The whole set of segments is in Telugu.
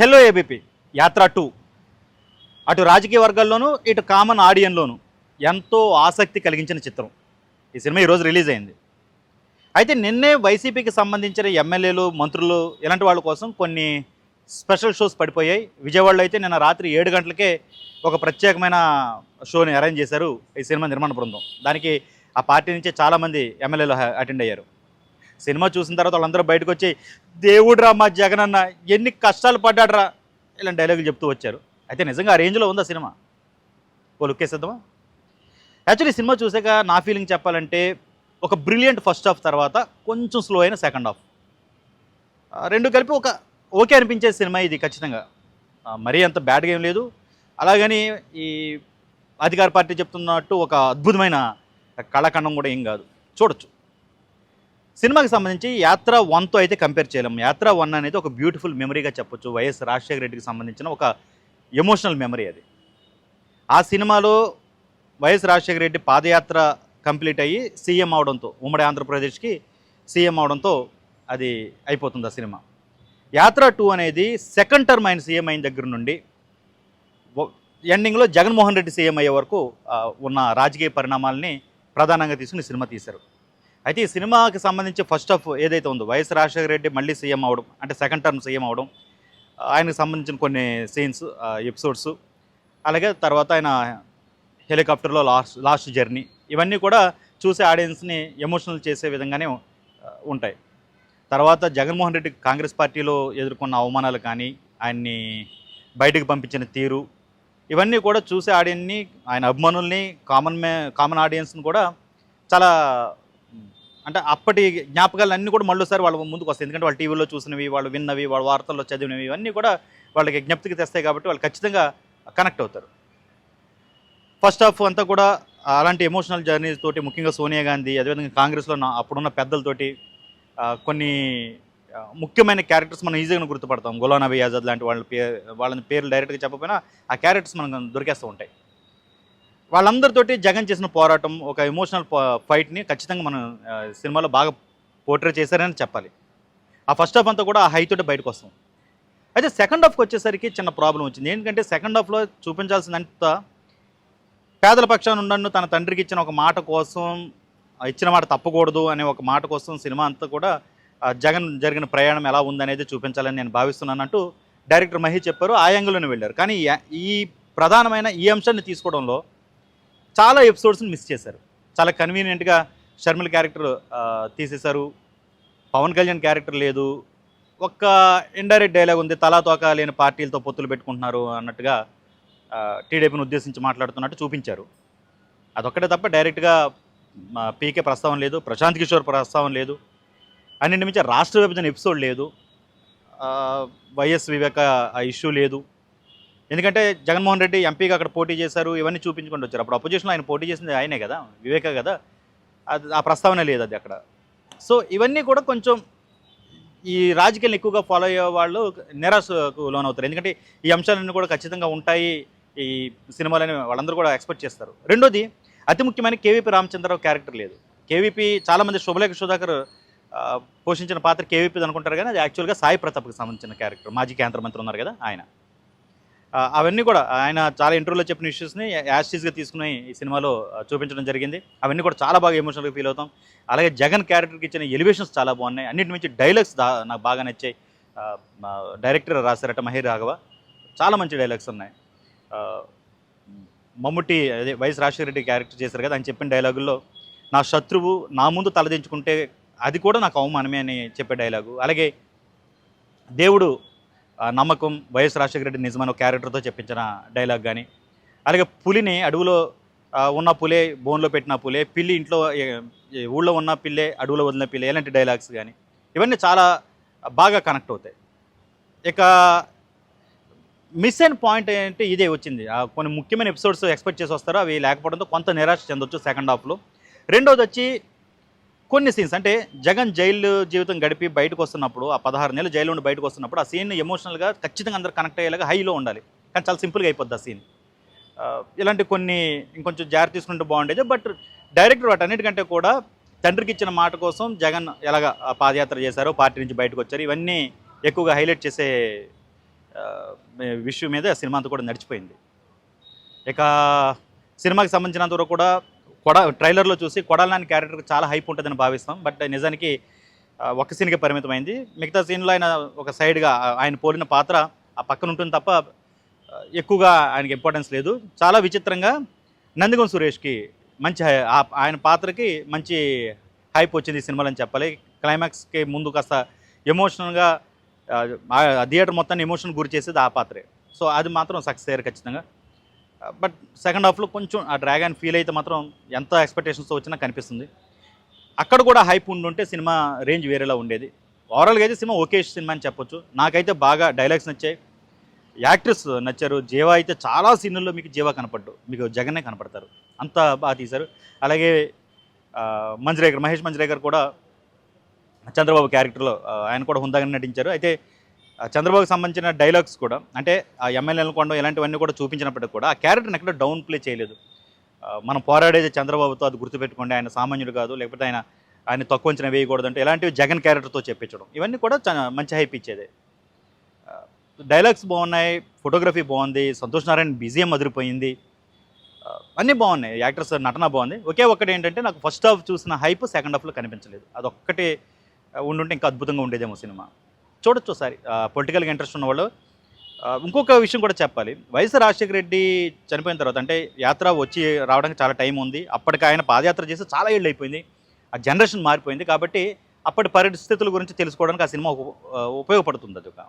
Hello ABP. యాత్ర టూ అటు రాజకీయ వర్గాల్లోనూ ఇటు కామన్ ఆడియన్లోనూ ఎంతో ఆసక్తి కలిగించిన చిత్రం. ఈ సినిమా ఈరోజు రిలీజ్ అయింది. అయితే నిన్నే వైసీపీకి సంబంధించిన ఎమ్మెల్యేలు మంత్రులు ఇలాంటి వాళ్ళ కోసం కొన్ని స్పెషల్ షోస్ పడిపోయాయి. విజయవాడలో అయితే నిన్న రాత్రి ఏడు గంటలకే ఒక ప్రత్యేకమైన షోని అరేంజ్ చేశారు ఈ సినిమా నిర్మాణ బృందం. దానికి ఆ పార్టీ నుంచే చాలామంది ఎమ్మెల్యేలు అటెండ్ అయ్యారు. సినిమా చూసిన తర్వాత వాళ్ళందరూ బయటకు వచ్చి దేవుడ్రా మా జగన్ అన్న ఎన్ని కష్టాలు పడ్డాడ్రా ఇలాంటి డైలాగులు చెప్తూ వచ్చారు. అయితే నిజంగా ఆ రేంజ్లో ఉందా సినిమా? ఓ లుక్కేసేద్దామా యాక్చువల్లీ సినిమా చూసాక నా ఫీలింగ్ చెప్పాలంటే ఒక బ్రిలియంట్ ఫస్ట్ హాఫ్ తర్వాత కొంచెం స్లో అయిన సెకండ్ హాఫ్ రెండు కలిపి ఒక ఓకే అనిపించే సినిమా ఇది ఖచ్చితంగా. మరీ అంత బ్యాడ్గా ఏం లేదు. అలాగని ఈ అధికార పార్టీ చెప్తున్నట్టు ఒక అద్భుతమైన కళాఖండం కూడా ఏం కాదు. చూడొచ్చు. సినిమాకి సంబంధించి యాత్ర వన్తో అయితే కంపేర్ చేయలేము. యాత్ర వన్ అనేది ఒక బ్యూటిఫుల్ మెమరీగా చెప్పొచ్చు. వైఎస్ రాజశేఖర రెడ్డికి సంబంధించిన ఒక ఎమోషనల్ మెమరీ అది. ఆ సినిమాలో వైఎస్ రాజశేఖర రెడ్డి పాదయాత్ర కంప్లీట్ అయ్యి సీఎం అవడంతో ఉమ్మడి ఆంధ్రప్రదేశ్కి సీఎం అవడంతో అది అయిపోతుంది ఆ సినిమా. యాత్ర టూ అనేది సెకండ్ టర్మ్ ఆయన సీఎం అయిన దగ్గర నుండి ఎండింగ్లో జగన్మోహన్ రెడ్డి సీఎం అయ్యే వరకు ఉన్న రాజకీయ పరిణామాలని ప్రధానంగా తీసుకుని సినిమా తీశారు. అయితే ఈ సినిమాకి సంబంధించి ఫస్ట్ ఆఫ్ ఏదైతే ఉందో వైఎస్ రాజశేఖర రెడ్డి మళ్ళీ సీఎం అవడం అంటే సెకండ్ టర్మ్ సీఎం అవడం ఆయనకు సంబంధించిన కొన్ని సీన్స్ ఎపిసోడ్స్ అలాగే తర్వాత ఆయన హెలికాప్టర్లో లాస్ట్ లాస్ట్ జర్నీ ఇవన్నీ కూడా చూసే ఆడియన్స్ని ఎమోషనల్ చేసే విధంగానే ఉంటాయి. తర్వాత జగన్మోహన్ రెడ్డి కాంగ్రెస్ పార్టీలో ఎదుర్కొన్న అవమానాలు కానీ ఆయన్ని బయటకు పంపించిన తీరు ఇవన్నీ కూడా చూసే ఆడియన్ని ఆయన అభిమానుల్ని కామన్ మే కామన్ ఆడియన్స్ని కూడా చాలా అంటే అప్పటి జ్ఞాపకాలు అన్నీ కూడా మళ్ళీసారి వాళ్ళ ముందుకు వస్తాయి. ఎందుకంటే వాళ్ళు టీవీలో చూసినవి వాళ్ళు విన్నవి వాళ్ళ వార్తల్లో చదివినవి ఇవన్నీ కూడా వాళ్ళకి జ్ఞప్తికి తెస్తాయి కాబట్టి వాళ్ళు ఖచ్చితంగా కనెక్ట్ అవుతారు. ఫస్ట్ హాఫ్ అంతా కూడా అలాంటి ఎమోషనల్ జర్నీస్ తోటి ముఖ్యంగా సోనియా గాంధీ అదేవిధంగా కాంగ్రెస్లో అప్పుడున్న పెద్దలతోటి కొన్ని ముఖ్యమైన క్యారెక్టర్స్ మనం ఈజీగా గుర్తుపడతాం. గులాం నబీ ఆజాద్ లాంటి వాళ్ళ పే వాళ్ళని పేర్లు డైరెక్ట్గా చెప్పకపోయినా ఆ క్యారెక్టర్స్ మనకు దొరికేస్తూ ఉంటాయి. వాళ్ళందరితోటి జగన్ చేసిన పోరాటం ఒక ఎమోషనల్ ఫైట్ని ఖచ్చితంగా మనం సినిమాలో బాగా పోర్ట్రే చేశారని చెప్పాలి. ఆ ఫస్ట్ హాఫ్ అంతా కూడా ఆ హైతోటి బయటకు వస్తాం. అయితే సెకండ్ హాఫ్కి వచ్చేసరికి చిన్న ప్రాబ్లం వచ్చింది. ఏంటంటే సెకండ్ హాఫ్లో చూపించాల్సినంత పేదల పక్షాన ఉండను తన తండ్రికి ఇచ్చిన ఒక మాట కోసం ఇచ్చిన మాట తప్పకూడదు అనే ఒక మాట కోసం సినిమా అంతా కూడా జగన్ జరిగిన ప్రయాణం ఎలా ఉందనేది చూపించాలని నేను భావిస్తున్నాను అంటూ డైరెక్టర్ మహేష్ చెప్పారు. ఆ యాంగిల్లోనే వెళ్ళారు. కానీ ఈ ప్రధానమైన ఈ అంశాన్ని తీసుకోవడంలో చాలా ఎపిసోడ్స్ని మిస్ చేశారు. చాలా కన్వీనియంట్గా షర్మిల క్యారెక్టర్ తీసేశారు. పవన్ కళ్యాణ్ క్యారెక్టర్ లేదు. ఒక్క ఇండైరెక్ట్ డైలాగ్ ఉంది. తలా తోక లేని పార్టీలతో పొత్తులు పెట్టుకుంటున్నారు అన్నట్టుగా టీడీపీని ఉద్దేశించి మాట్లాడుతున్నట్టు చూపించారు. అదొక్కటే తప్ప డైరెక్ట్గా మా పీకే ప్రస్తావం లేదు ప్రశాంత్ కిషోర్ ప్రస్తావం లేదు. అన్నింటి మించి రాష్ట్ర విభజన ఎపిసోడ్ లేదు. వైఎస్ వివేక ఇష్యూ లేదు. ఎందుకంటే జగన్మోహన్ రెడ్డి ఎంపీగా అక్కడ పోటీ చేశారు ఇవన్నీ చూపించుకుంటూ వచ్చారు. అప్పుడు అపోజిషన్లో ఆయన పోటీ చేసింది ఆయనే కదా వివేక కదా. అది ఆ ప్రస్తావన లేదు అది అక్కడ. సో ఇవన్నీ కూడా కొంచెం ఈ రాజకీయాలను ఎక్కువగా ఫాలో అయ్యే వాళ్ళు నిరాశకు లోనవుతారు. ఎందుకంటే ఈ అంశాలన్నీ కూడా ఖచ్చితంగా ఉంటాయి. ఈ సినిమాలని వాళ్ళందరూ కూడా ఎక్స్పెక్ట్ చేస్తారు. రెండోది అతి ముఖ్యమైన కేవీపీ రామచంద్రరావు క్యారెక్టర్ లేదు. కేవీపీ చాలామంది శుభలేఖ సుధాకర్ పోషించిన పాత్ర కేవీపీ అనుకుంటారు కానీ అది యాక్చువల్గా సాయి ప్రతాప్కి సంబంధించిన క్యారెక్టర్ మాజీ కేంద్ర మంత్రి ఉన్నారు కదా ఆయన. అవన్నీ కూడా ఆయన చాలా ఇంటర్వ్యూలో చెప్పిన ఇష్యూస్ని యాస్టీస్గా తీసుకుని ఈ సినిమాలో చూపించడం జరిగింది. అవన్నీ కూడా చాలా బాగా ఎమోషనల్గా ఫీల్ అవుతాం. అలాగే జగన్ క్యారెక్టర్కి ఇచ్చిన ఎలివేషన్స్ చాలా బాగున్నాయి. అన్నిటి మించి డైలాగ్స్ నాకు బాగా నచ్చాయి. డైరెక్టర్ రాశారట మహేర్ రాఘవ. చాలా మంచి డైలాగ్స్ ఉన్నాయి. మమ్ముటి మమ్ముట్టి అదే వైఎస్ రాజశేఖర రెడ్డి క్యారెక్టర్ చేశారు కదా ఆయన చెప్పిన డైలాగుల్లో నా శత్రువు నా ముందు తలదించుకుంటే అది కూడా నాకు అవమానమే అని చెప్పే డైలాగు అలాగే దేవుడు నమ్మకం వైఎస్ రాజశేఖర రెడ్డి నిజమైన క్యారెక్టర్తో చెప్పించిన డైలాగ్ కానీ అలాగే పులిని అడవిలో ఉన్న పులే బోన్లో పెట్టిన పులే పిల్లి ఇంట్లో ఊళ్ళో ఉన్న పిల్లే అడవిలో వదిలిన పిల్లే ఇలాంటి డైలాగ్స్ కానీ ఇవన్నీ చాలా బాగా కనెక్ట్ అవుతాయి. ఇక మిస్ అయిన పాయింట్ ఏంటి? ఇదే వచ్చింది. కొన్ని ముఖ్యమైన ఎపిసోడ్స్ ఎక్స్పెక్ట్ చేసి వస్తారు. అవి లేకపోవడంతో కొంత నిరాశ చెందొచ్చు సెకండ్ హాఫ్లో రెండోది వచ్చి కొన్ని సీన్స్ అంటే జగన్ జైలు జీవితం గడిపి బయటకు వస్తున్నప్పుడు ఆ పదహారు నెలలు జైలు నుండి బయటకు వస్తున్నప్పుడు ఆ సీన్ ఎమోషనల్గా ఖచ్చితంగా అందరూ కనెక్ట్ అయ్యేలాగా హైలో ఉండాలి. కానీ చాలా సింపుల్గా అయిపోద్ది ఆ సీన్ ఇలాంటి కొన్ని ఇంకొంచెం జాగ్రత్త తీసుకుంటే బాగుండేది. బట్ డైరెక్టర్ వాటన్నిటికంటే కూడా తండ్రికి ఇచ్చిన మాట కోసం జగన్ ఎలాగ పాదయాత్ర చేశారో పార్టీ నుంచి బయటకు వచ్చారు ఇవన్నీ ఎక్కువగా హైలైట్ చేసే విషయం మీద సినిమా అంతా కూడా నడిచిపోయింది. ఇక సినిమాకి సంబంధించినంత వరకు కూడా కొడ ట్రైలర్లో చూసి కొడాలని క్యారెక్టర్కి చాలా హైప్ ఉంటుందని భావిస్తాం. బట్ నిజానికి ఒక ఒక్క సీన్కే పరిమితమైంది. మిగతా సీన్లో ఆయన ఒక సైడ్గా ఆయన పోలిన పాత్ర ఆ పక్కన ఉంటుంది తప్ప ఎక్కువగా ఆయనకి ఇంపార్టెన్స్ లేదు. చాలా విచిత్రంగా నందిగం సురేష్కి మంచి హై- ఆ- ఆయన పాత్రకి మంచి హైప్ వచ్చింది ఈ సినిమాలో అని చెప్పాలి. క్లైమాక్స్కి ముందు కాస్త ఎమోషనల్గా థియేటర్ మొత్తాన్ని ఎమోషన్ గురి చేసేది ఆ పాత్రే. సో అది మాత్రం సక్సెస్ అయ్యారు ఖచ్చితంగా. బట్ సెకండ్ హాఫ్లో కొంచెం ఆ డ్రాగన్ ఫీల్ అయితే మాత్రం ఎంత ఎక్స్పెక్టేషన్స్తో వచ్చినా కనిపిస్తుంది. అక్కడ కూడా హైప్ ఉండుంటే సినిమా రేంజ్ వేరేలా ఉండేది. ఓవరాల్గా అయితే సినిమా ఓకే సినిమా అని చెప్పొచ్చు. నాకైతే బాగా డైలాగ్స్ నచ్చాయి. యాక్ట్రెస్ నచ్చారు. జీవా అయితే చాలా సీన్లలో మీకు జీవా కనపడ్డు. మీకు జగన్నే కనపడతారు. అంత బాగా తీశారు. అలాగే ఆ, మంజ్రేకర్ మహేష్ మంజ్రేకర్ కూడా చంద్రబాబు క్యారెక్టర్లో ఆయన కూడా హుందాగానే నటించారు. అయితే చంద్రబాబుకి సంబంధించిన డైలాగ్స్ కూడా అంటే ఆ ఎమ్మెల్యేలను కొనడం ఇలాంటివన్నీ కూడా చూపించినప్పటికీ కూడా ఆ క్యారెక్టర్ని ఎక్కడ డౌన్ ప్లే చేయలేదు మనం పోరాడేది చంద్రబాబుతో అది గుర్తుపెట్టుకోండి ఆయన సామాన్యుడు కాదు లేకపోతే ఆయన ఆయన తక్కువ అంచనా వేయకూడదు అంటే ఇలాంటివి జగన్ క్యారెక్టర్తో చెప్పించడం. ఇవన్నీ కూడా చా- మంచి హైప్ ఇచ్చేదే. డైలాగ్స్ బాగున్నాయి ఫోటోగ్రఫీ బాగుంది సంతోష్ నారాయణ బిజిఎం అదిరిపోయింది. అన్నీ బాగున్నాయి యాక్టర్స్ నటన బాగుంది. ఒకే ఒక్కటి ఏంటంటే నాకు ఫస్ట్ హాఫ్ చూసిన హైప్ సెకండ్ హాఫ్లో కనిపించలేదు. అదొక్కటి ఉండుంటే ఇంకా అద్భుతంగా ఉండేదేమో సినిమా. చూడొచ్చు ఒకసారి పొలిటికల్గా ఇంట్రెస్ట్ ఉన్న వాళ్ళు ఇంకొక విషయం కూడా చెప్పాలి. వైఎస్ రాజశేఖర రెడ్డి చనిపోయిన తర్వాత అంటే యాత్ర వచ్చి రావడానికి చాలా టైం ఉంది. అప్పటికి ఆయన పాదయాత్ర చేసి చాలా ఏళ్ళు అయిపోయింది. ఆ జనరేషన్ మారిపోయింది కాబట్టి అప్పటి పరిస్థితుల గురించి తెలుసుకోవడానికి ఆ సినిమా ఉపయోగపడుతుంది. అది ఒక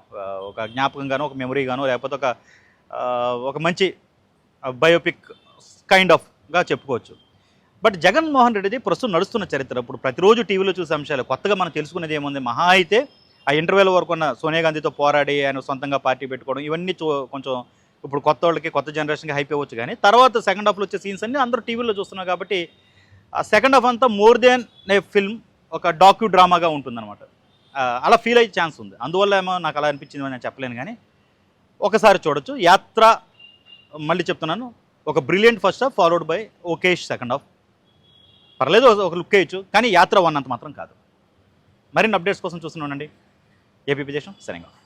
ఒక జ్ఞాపకంగానో ఒక మెమరీగానో లేకపోతే ఒక ఒక మంచి బయోపిక్ కైండ్ ఆఫ్గా చెప్పుకోవచ్చు. బట్ జగన్మోహన్ రెడ్డిది ప్రస్తుతం నడుస్తున్న చరిత్ర. ఇప్పుడు ప్రతిరోజు టీవీలో చూసే అంశాలు కొత్తగా మనం తెలుసుకునేది ఏముంది? మహా అయితే ఆ ఇంటర్వెల్ వరకు ఉన్న సోనియా గాంధీతో పోరాడి ఆయన సొంతంగా పార్టీ పెట్టుకోవడం ఇవన్నీ చూ కొంచెం ఇప్పుడు కొత్త వాళ్ళకి కొత్త జనరేషన్కి హైప్ అవ్వచ్చు కానీ తర్వాత సెకండ్ హాఫ్లో వచ్చే సీన్స్ అన్ని అందరూ టీవీలో చూస్తున్నారు కాబట్టి ఆ సెకండ్ హాఫ్ అంతా మోర్ దెన్ ఏ ఫిల్మ్ ఒక డాక్యూ డ్రామాగా ఉంటుందన్నమాట. అలా ఫీల్ అయ్యే ఛాన్స్ ఉంది. అందువల్ల ఏమో నాకు అలా అనిపించింది నేను చెప్పలేను కానీ ఒకసారి చూడొచ్చు. యాత్ర మళ్ళీ చెప్తున్నాను. ఒక brilliant first half followed by okayish second half పర్లేదు ఒక లుక్ వేయచ్చు కానీ యాత్ర వన్ అంత మాత్రం కాదు. మరిన్ని అప్డేట్స్ కోసం చూస్తూనే ఉండండి. APP Jason signing off.